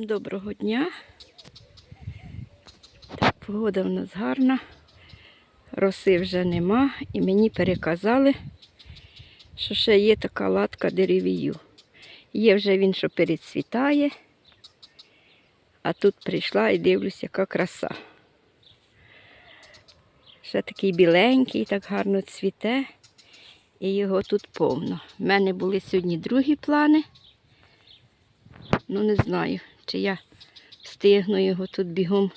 Всім доброго дня. Так, погода в нас гарна. Роси вже нема і мені переказали, що ще є така латка деревію. Є вже він, що перецвітає, а тут прийшла і дивлюсь, яка краса. Ще такий біленький, так гарно цвіте, і його тут повно. У мене були сьогодні другі плани. Ну, не знаю, чи я встигну його тут бігом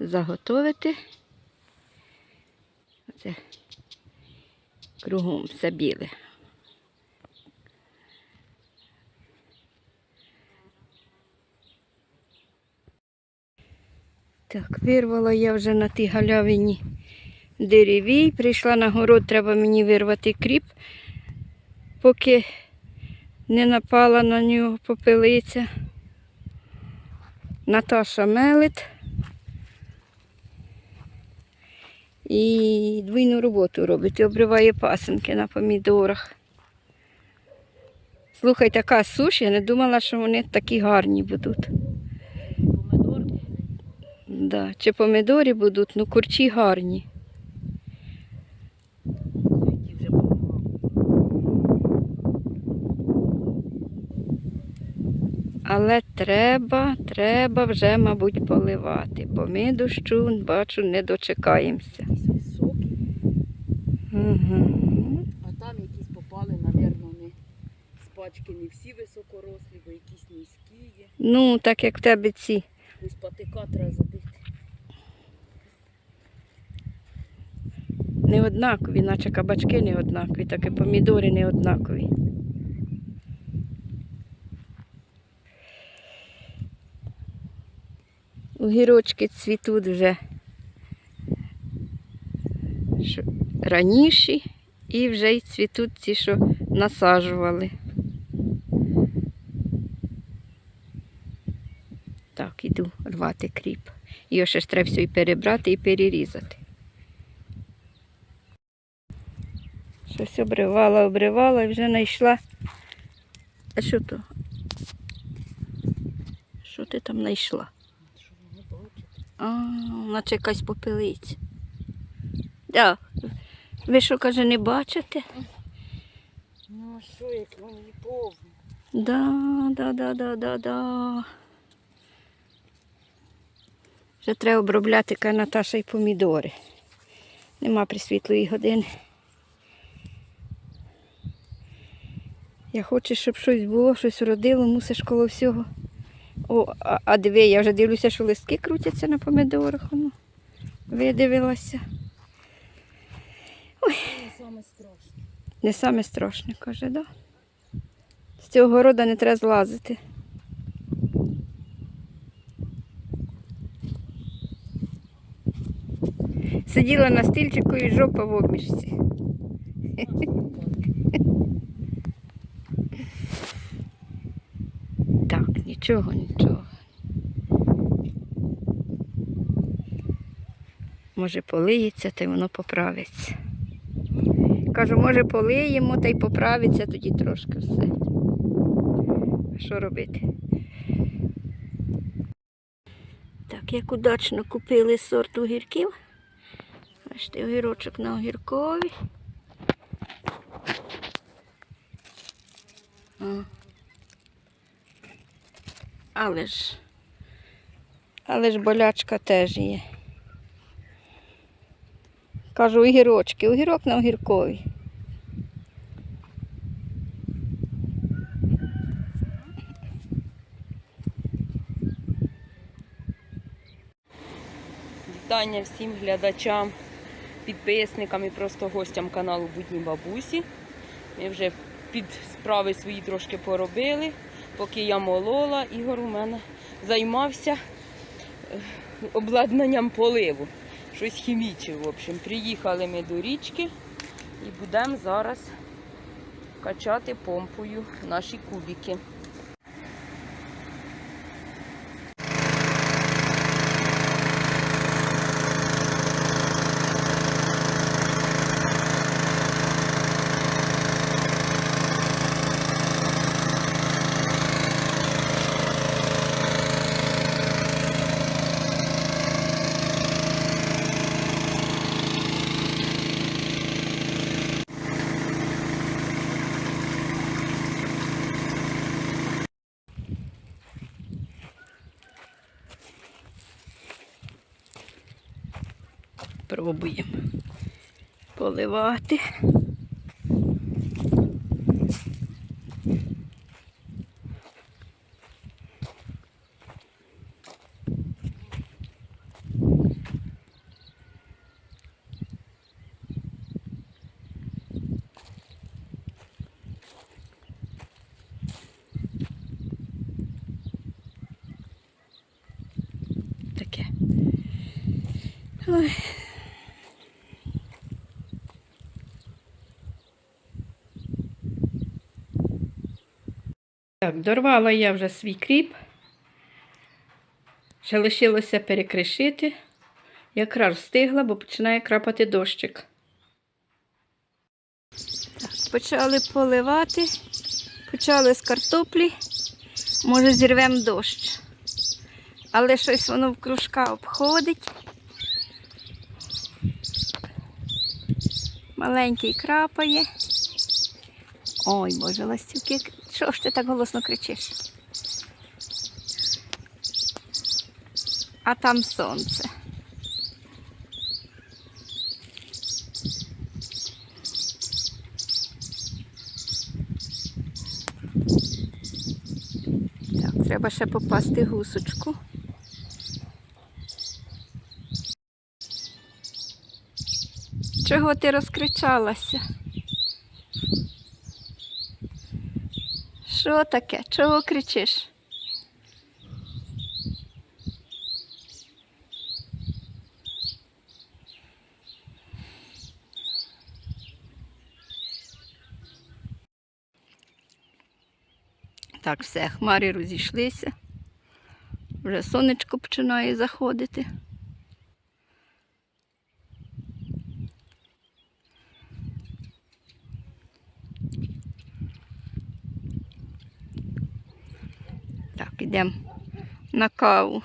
заготовити. Оце кругом все біле. Так, вирвала я вже на тій галявині деревій. Прийшла на город, треба мені вирвати кріп, поки не напала на нього попелиця. Наташа Мелит. І двійну роботу робить, і обриває пасенки на помідорах. Слухай, така суш, я не думала, що вони такі гарні будуть. Помидори? Да. Чи помідорі будуть, ну курчі гарні. Але треба, треба вже, мабуть, поливати, бо ми дощу, бачу, не дочекаємося. Угу. а там якісь попали, напевно, не з пачки не всі високорослі, бо якісь низькі є. Ну, так як в тебе ці. Ось патика треба забити. Не однакові, наче кабачки не однакові, так і помідори не однакові. Огірочки цвітуть вже що раніші і вже й цвітуть ті, що насаджували. Так, іду рвати кріп. Його ще ж треба все і перебрати і перерізати. Щось обривала, обривала і вже знайшла. А що то? Що ти там знайшла? А, наче якась попелиця. Да. Ви що, каже, не бачите? Ну а що, як вони повні? Да, да, да, да, да, да. Вже треба обробляти каже Наташа і помідори. Нема присвітлої години. Я хочу, щоб щось було, щось родило, мусиш коло всього. О, а, а диви, я вже дивлюся, що листки крутяться на помідорах. Ну, видивилася. Це саме страшне. Не саме каже, да? З цього города не треба злазити. Сиділа на стільчику і жопа в обмішці. Так, нічого, нічого. Може полиється, та й воно поправиться. Кажу, може полиємо та й поправиться тоді трошки все. Що робити? Так, як удачно купили сорт огірків. Бачите, огірочок на огіркові. Але ж, але ж болячка теж є. Кажу, огірочки, огірок на огіркові. Вітання всім глядачам, підписникам і просто гостям каналу Будні Бабусі. Ми вже під справи свої трошки поробили. Поки я молола, Ігор у мене займався е, обладнанням поливу. Щось хімічив, в общем. Приїхали ми до річки і будемо зараз качати помпою наші кубики. Пробуємо поливати. Ой. Так, дорвала я вже свій кріп. Ще лишилося перекришити. Якраз встигла, бо починає крапати дощик. Так, почали поливати, почали з картоплі. Може, зірвемо дощ. Але щось воно в кружка обходить. Маленький крапає. Ой, Боже, ластівки, що ж ти так голосно кричиш? А там сонце. Так, треба ще попасти гусочку. Чого ти розкричалася? Що таке? Чого кричиш? Так, все, хмари розійшлися. Вже сонечко починає заходити. Так, йдемо на каву.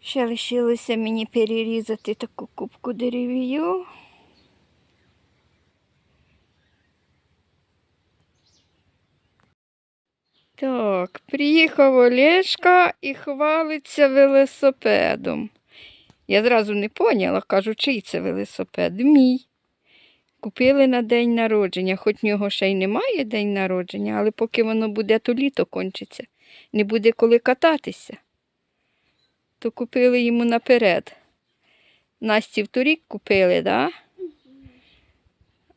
Ще лишилося мені перерізати таку кубку дерев'ю. Так, приїхав Олешка і хвалиться велосипедом. Я зразу не поняла, кажу, чий це велосипед? Мій. Купили на день народження, хоч в нього ще й немає день народження, але поки воно буде, то літо кончиться. Не буде коли кататися. То купили йому наперед. Насті в торік купили, да?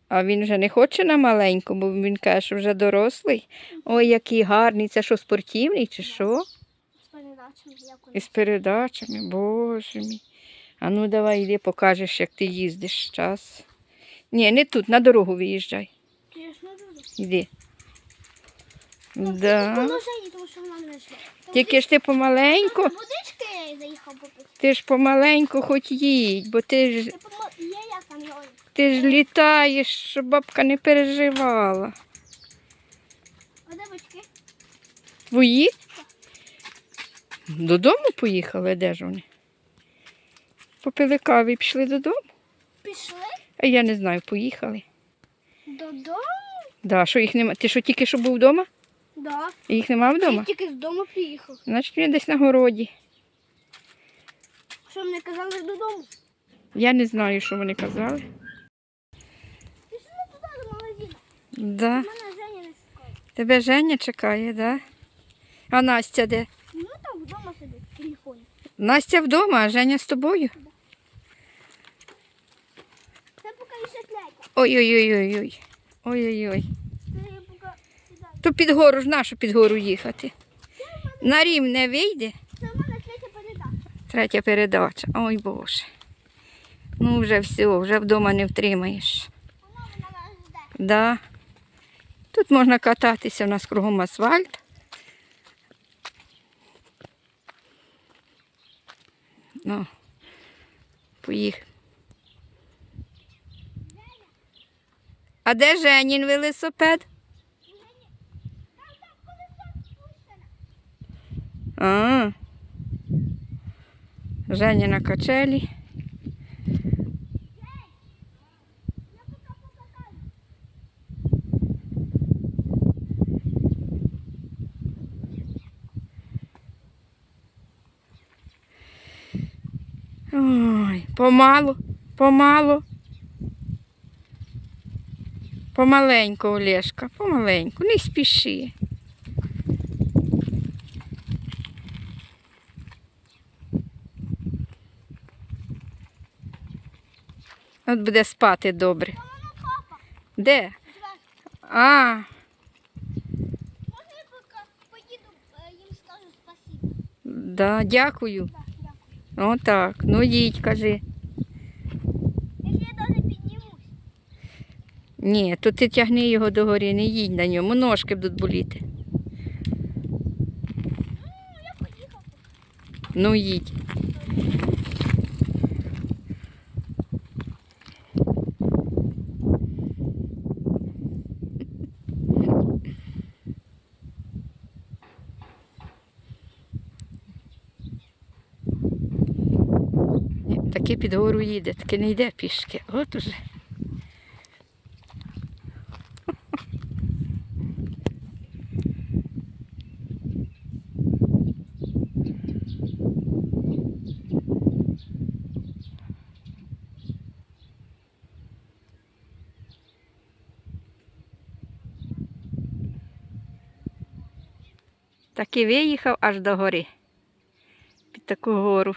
А він вже не хоче на маленьку, бо він каже, що вже дорослий. Ой, який гарний, це що, спортивний чи що? З передачами, як передачами, боже мій. А ну давай йди, покажеш, як ти їздиш час. Ні, не тут, на дорогу виїжджай. Йди. Да. Да. Тільки ж ти помаленьку, ти ж помаленьку хоч їдь, бо ти ж, Ти ж літаєш, щоб бабка не переживала. А де батьки? Твої? Додому поїхали, де ж вони? Попили кави і пішли додому. Пішли А я не знаю, поїхали. додому? Да, що їх нема. Ти що тільки що був вдома? Да. Їх нема Я тільки з дому приїхав. Значить, він десь на городі. Що мені казали додому? Я не знаю, що вони казали. Пішли туди до магазину. Да. Мене Женя не шукає. Тебе Женя чекає, да? А Настя де? Ну там вдома сидить в телефоні. Настя вдома, а Женя з тобою. Це поки ще Ой-ой-ой. Сідаю. То під гору ж нашу під гору їхати. На рів не вийде. Це в мене третя передача. Третя передача. Ой Боже. Ну вже все, вже вдома не втримаєш. Да. Тут можна кататися, у нас кругом асфальт. Ну, поїх. А де Женін велосипед? А, Женя на качелі. Ой, помалу, помалу. Помаленьку, Олешка, помаленьку, не спіши. От буде спати добре. Де? А, Можна я поки поїду, їм скажу спасибо? да, дякую. Отак. Ну їдь, кажи. Ні, то ти тягни його догорі, не їдь на ньому, ножки будуть боліти. Ну, їдь. Ні, Таки під гору їде, таки не йде пішки. От уже. Так і виїхав аж до гори. Під таку гору.